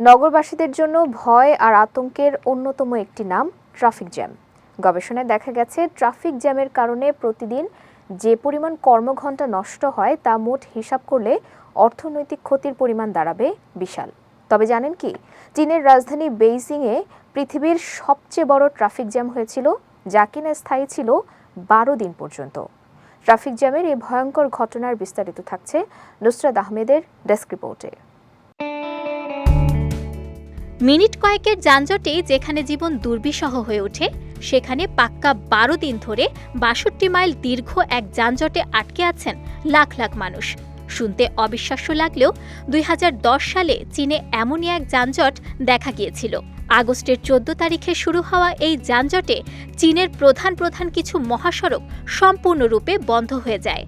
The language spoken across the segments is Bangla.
নগরবাসীদের জন্য ভয় আর আতঙ্কের অন্যতম একটি নাম, ট্রাফিক জ্যাম। গবেষণায় দেখা গেছে, ট্রাফিক জ্যামের কারণে প্রতিদিন যে পরিমাণ কর্মঘণ্টা নষ্ট হয়, তা মোট হিসাব করলে অর্থনৈতিক ক্ষতির পরিমাণ দাঁড়াবে বিশাল। তবে জানেন কি, চীনের রাজধানী বেইজিংয়ে পৃথিবীর সবচেয়ে বড় ট্রাফিক জ্যাম হয়েছিল, যা কিনা স্থায়ী ছিল বারো দিন পর্যন্ত। ট্রাফিক জ্যামের এই ভয়ঙ্কর ঘটনার বিস্তারিত থাকছে নুসরাত আহমেদের ডেস্ক রিপোর্টে। মিনিট কয়েকের যানজটে যেখানে জীবন দুর্বিষহ হয়ে ওঠে, সেখানে পাক্কা বারো দিন ধরে বাষট্টি মাইল দীর্ঘ এক যানজটে আটকে আছেন লাখ লাখ মানুষ। শুনতে অবিশ্বাস্য লাগলেও দুই হাজার দশ সালে চীনে এমনই এক যানজট দেখা গিয়েছিল। আগস্টের চোদ্দ তারিখে শুরু হওয়া এই যানজটে চীনের প্রধান প্রধান কিছু মহাসড়ক সম্পূর্ণরূপে বন্ধ হয়ে যায়।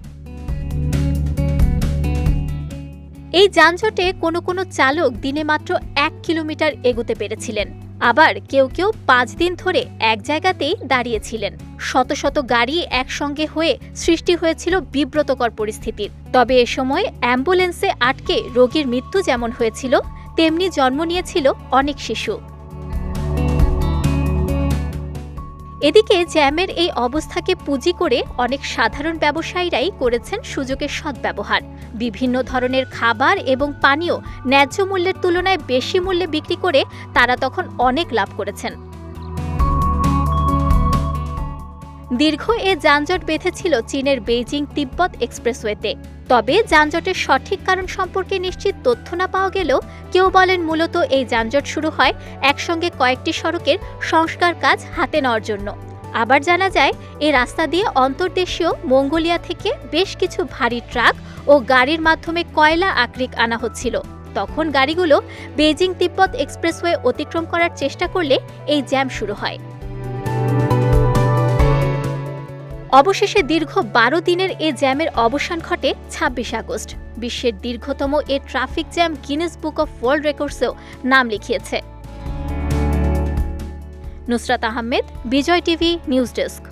এই যানজটে কোনো কোনো চালক দিনে মাত্র এক কিলোমিটার এগোতে পেরেছিলেন। আবার কেউ কেউ পাঁচ দিন ধরে এক জায়গাতেই দাঁড়িয়েছিলেন। শত শত গাড়ি একসঙ্গে হয়ে সৃষ্টি হয়েছিল বিব্রতকর পরিস্থিতির। তবে এ সময় অ্যাম্বুলেন্সে আটকে রোগীর মৃত্যু যেমন হয়েছিল, তেমনি জন্ম নিয়েছিল অনেক শিশু। এদিকে জ্যামের এই অবস্থাকে পুঁজি করে অনেক সাধারণ ব্যবসায়ীরাই করেছেন সুযোগের সদ্ব্যবহার। বিভিন্ন ধরনের খাবার এবং পানীয় ন্যায্য মূল্যের তুলনায় বেশি মূল্যে বিক্রি করে তারা তখন অনেক লাভ করেছেন। দীর্ঘ এ যানজট বেঁধেছিল চীনের বেইজিং তিব্বত এক্সপ্রেসওয়েতে। তবে যানজটের সঠিক কারণ সম্পর্কে নিশ্চিত তথ্য না পাওয়া গেলেও কেউ বলেন মূলত এই যানজট শুরু হয় একসঙ্গে কয়েকটি সড়কের সংস্কার কাজ হাতে নেওয়ার জন্য। আবার জানা যায়, এ রাস্তা দিয়ে অন্তর্দেশীয় মঙ্গোলিয়া থেকে বেশ কিছু ভারী ট্রাক ও গাড়ির মাধ্যমে কয়লা আকরিক আনা হচ্ছিল। তখন গাড়িগুলো বেজিং তিব্বত এক্সপ্রেসওয়ে অতিক্রম করার চেষ্টা করলে এই জ্যাম শুরু হয়। অবশেষে দীর্ঘ বারো দিনের এ জ্যামের অবসান ঘটে ছাব্বিশ আগস্ট। বিশ্বের দীর্ঘতম এ traffic jam Guinness book of world রেকর্ডসেও নাম লিখিয়েছে। Nusrat Ahmed, Bijoy TV, news desk.